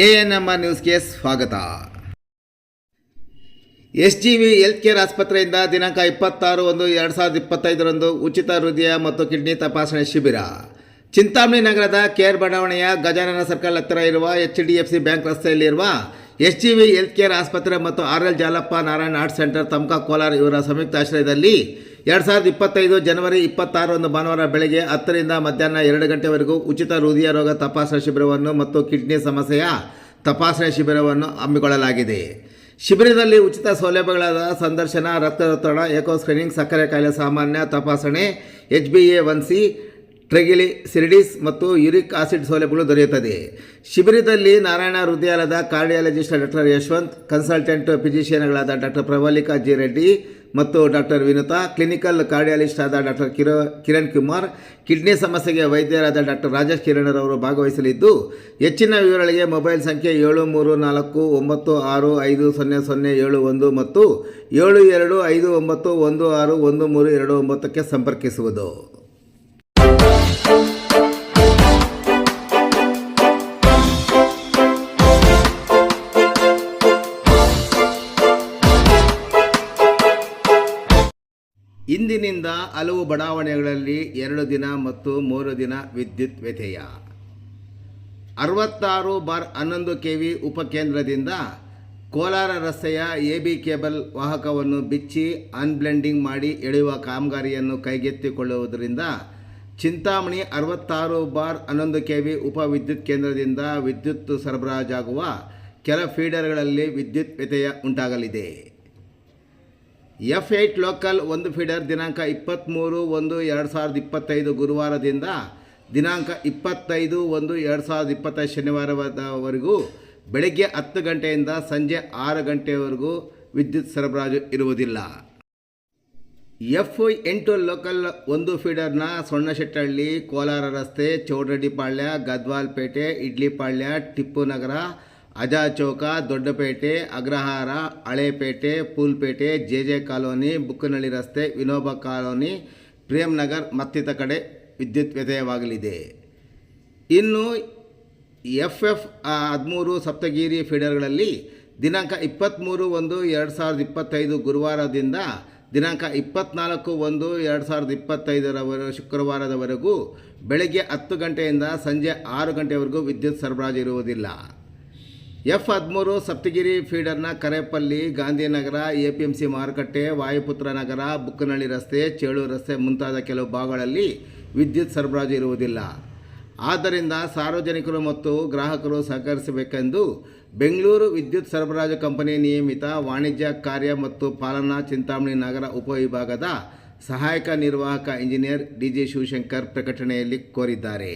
A N M R ನ್ಯೂಸ್ಗೆ ಸ್ವಾಗತ. S G V health care ಆಸ್ಪತ್ರೆಯಿಂದ ದಿನಾಂಕ ಇಪ್ಪತ್ತಾರು ಒಂದು ಎರಡು ಸಾವಿರದ ಇಪ್ಪತ್ತೈದರಂದು ಉಚಿತ ಹೃದಯ ಮತ್ತು ಕಿಡ್ನಿ ತಪಾಸಣೆ ಶಿಬಿರ. ಚಿಂತಾಮಣಿ ನಗರದ ಕೇರ್ ಬಡಾವಣೆಯ ಗಜಾನನ ಸರ್ಕಲ್ ಹತ್ತಿರ ಇರುವ H D F C bank ರಸ್ತೆಯಲ್ಲಿರುವ S G V health care ಆಸ್ಪತ್ರೆ ಮತ್ತು R L Jalappa Narayana art centre ತಮ್ಕ Kolar ಇವರ ಸಂಯುಕ್ತ ಆಶ್ರಯದಲ್ಲಿ ಎರಡು ಸಾವಿರದ ಇಪ್ಪತ್ತೈದು ಜನವರಿ ಇಪ್ಪತ್ತಾರರಂದು ಭಾನುವಾರ ಬೆಳಗ್ಗೆ ಹತ್ತರಿಂದ ಮಧ್ಯಾಹ್ನ ಎರಡು ಗಂಟೆವರೆಗೂ ಉಚಿತ ಹೃದಯ ರೋಗ ತಪಾಸಣಾ ಶಿಬಿರವನ್ನು ಮತ್ತು ಕಿಡ್ನಿ ಸಮಸ್ಯೆಯ ತಪಾಸಣಾ ಶಿಬಿರವನ್ನು ಹಮ್ಮಿಕೊಳ್ಳಲಾಗಿದೆ. ಶಿಬಿರದಲ್ಲಿ ಉಚಿತ ಸೌಲಭ್ಯಗಳಾದ ಸಂದರ್ಶನ, ರಕ್ತದೊತ್ತಡ ಎಕೋ ಸ್ಕ್ರೀನಿಂಗ್, ಸಕ್ಕರೆ, ಕಾಯಿಲೆ, ಸಾಮಾನ್ಯ ತಪಾಸಣೆ, H B A one C triglycerides ಮತ್ತು ಯುರಿಕ್ ಆಸಿಡ್ ಸೌಲಭ್ಯಗಳು ದೊರೆಯುತ್ತದೆ. ಶಿಬಿರದಲ್ಲಿ ನಾರಾಯಣ ಹೃದಯಾಲಯದ ಕಾರ್ಡಿಯಾಲಜಿಸ್ಟ್ ಡಾಕ್ಟರ್ ಯಶವಂತ್, ಕನ್ಸಲ್ಟೆಂಟ್ ಫಿಸಿಷಿಯನ್ಗಳಾದ ಡಾಕ್ಟರ್ ಪ್ರವಲಿಕಾ ಜಿ ರೆಡ್ಡಿ ಮತ್ತು ಡಾಕ್ಟರ್ ವಿನುತಾ, ಕ್ಲಿನಿಕಲ್ ಕಾರ್ಡಿಯಾಲಿಸ್ಟ್ ಆದ ಡಾಕ್ಟರ್ ಕಿರೋ, ಕಿರಣ್ ಕುಮಾರ್, ಕಿಡ್ನಿ ಸಮಸ್ಯೆಗೆ ವೈದ್ಯರಾದ ಡಾಕ್ಟರ್ ರಾಜೇಶ್ ಕಿರಣರವರು ಭಾಗವಹಿಸಲಿದ್ದು, ಹೆಚ್ಚಿನ ವಿವರಗಳಿಗೆ ಮೊಬೈಲ್ ಸಂಖ್ಯೆ ಏಳು ಮೂರು ನಾಲ್ಕು ಒಂಬತ್ತು ಆರು ಐದು ಸೊನ್ನೆ ಸೊನ್ನೆ ಏಳು ಒಂದು ಮತ್ತು ಏಳು ಎರಡು ಐದು ಒಂಬತ್ತು ಒಂದು ಆರು ಒಂದು ಮೂರು ಎರಡು ಒಂಬತ್ತಕ್ಕೆ ಸಂಪರ್ಕಿಸುವುದು. ಇಂದಿನಿಂದ ಹಲವು ಬಡಾವಣೆಗಳಲ್ಲಿ ಎರಡು ದಿನ ಮತ್ತು ಮೂರು ದಿನ ವಿದ್ಯುತ್ ವ್ಯತ್ಯಯ ಅರವತ್ತಾರು ಬಾರ್ ಹನ್ನೊಂದು ಕೆ ವಿ ಉಪಕೇಂದ್ರದಿಂದ ಕೋಲಾರ ರಸ್ತೆಯ ಎ ಬಿ ಕೇಬಲ್ ವಾಹಕವನ್ನು ಬಿಚ್ಚಿ ಅನ್ಬ್ಲೆಂಡಿಂಗ್ ಮಾಡಿ ಎಳೆಯುವ ಕಾಮಗಾರಿಯನ್ನು ಕೈಗೆತ್ತಿಕೊಳ್ಳುವುದರಿಂದ ಚಿಂತಾಮಣಿ ಅರವತ್ತಾರು ಬಾರ್ ಹನ್ನೊಂದು ಕೆ ವಿ ಉಪ ವಿದ್ಯುತ್ ಕೇಂದ್ರದಿಂದ ವಿದ್ಯುತ್ ಸರಬರಾಜಾಗುವ ಕೆಲ ಫೀಡರ್ಗಳಲ್ಲಿ ವಿದ್ಯುತ್ ವ್ಯತ್ಯಯ ಉಂಟಾಗಲಿದೆ. ಎಫ್ ಏಟ್ ಲೋಕಲ್ ಒಂದು ಫೀಡರ್ ದಿನಾಂಕ ಇಪ್ಪತ್ತ್ಮೂರು ಒಂದು ಎರಡು ಸಾವಿರದ ಇಪ್ಪತ್ತೈದು ಗುರುವಾರದಿಂದ ದಿನಾಂಕ ಇಪ್ಪತ್ತೈದು ಒಂದು ಎರಡು ಸಾವಿರದ ಇಪ್ಪತ್ತೈದು ಶನಿವಾರದವರೆಗೂ ಬೆಳಗ್ಗೆ ಹತ್ತು ಗಂಟೆಯಿಂದ ಸಂಜೆ ಆರು ಗಂಟೆವರೆಗೂ ವಿದ್ಯುತ್ ಸರಬರಾಜು ಇರುವುದಿಲ್ಲ. ಎಫ್ ಎಂಟು ಲೋಕಲ್ ಒಂದು ಫೀಡರ್ನ ಸೊಣ್ಣಶೆಟ್ಟಹಳ್ಳಿ ಕೋಲಾರ ರಸ್ತೆ ಚೌಡರೆಡ್ಡಿಪಾಳ್ಯ ಗದ್ವಾಲ್ಪೇಟೆ, Idlipalya, Tippu Nagar Aja Chowk, Doddapete, Agrahara, Halepete, Poolpete, J J colony Bukkanahalli ರಸ್ತೆ, ವಿನೋಬ ಕಾಲೋನಿ ಪ್ರೇಮ್ ನಗರ್ ಮತ್ತಿತರ ಕಡೆ ವಿದ್ಯುತ್ ವ್ಯತ್ಯಯವಾಗಲಿದೆ. ಇನ್ನು ಎಫ್ ಎಫ್ ಹದಿಮೂರು ಸಪ್ತಗಿರಿ ಫೀಡರ್ಗಳಲ್ಲಿ ದಿನಾಂಕ ಇಪ್ಪತ್ತ್ಮೂರು ಒಂದು ಎರಡು ಸಾವಿರದ ಇಪ್ಪತ್ತೈದು ಗುರುವಾರದಿಂದ ದಿನಾಂಕ ಇಪ್ಪತ್ತ್ನಾಲ್ಕು ಒಂದು ಎರಡು ಸಾವಿರದ ಇಪ್ಪತ್ತೈದರವರೆ ಶುಕ್ರವಾರದವರೆಗೂ ಬೆಳಗ್ಗೆ ಹತ್ತು ಗಂಟೆಯಿಂದ ಸಂಜೆ ಆರು ಗಂಟೆವರೆಗೂ ವಿದ್ಯುತ್ ಸರಬರಾಜು ಇರುವುದಿಲ್ಲ. ಎಫ್ ಹದಿಮೂರು Saptagiri ಫೀಡರ್ನ Karepalli, Gandhinagar A P M C ಮಾರುಕಟ್ಟೆ, ವಾಯುಪುತ್ರ ನಗರ, ಬುಕ್ಕನಹಳ್ಳಿ ರಸ್ತೆ, ಚೇಳೂರು ರಸ್ತೆ ಮುಂತಾದ ಕೆಲವು ಭಾಗಗಳಲ್ಲಿ ವಿದ್ಯುತ್ ಸರಬರಾಜು ಇರುವುದಿಲ್ಲ. ಆದ್ದರಿಂದ ಸಾರ್ವಜನಿಕರು ಮತ್ತು ಗ್ರಾಹಕರು ಸಹಕರಿಸಬೇಕೆಂದು ಬೆಂಗಳೂರು ವಿದ್ಯುತ್ ಸರಬರಾಜು ಕಂಪನಿ ನಿಯಮಿತ ವಾಣಿಜ್ಯ ಕಾರ್ಯ ಮತ್ತು ಪಾಲನಾ ಚಿಂತಾಮಣಿ ನಗರ ಉಪವಿಭಾಗದ ಸಹಾಯಕ ನಿರ್ವಾಹಕ ಇಂಜಿನಿಯರ್ ಡಿ ಜಿ ಶಿವಶಂಕರ್ ಪ್ರಕಟಣೆಯಲ್ಲಿ ಕೋರಿದ್ದಾರೆ.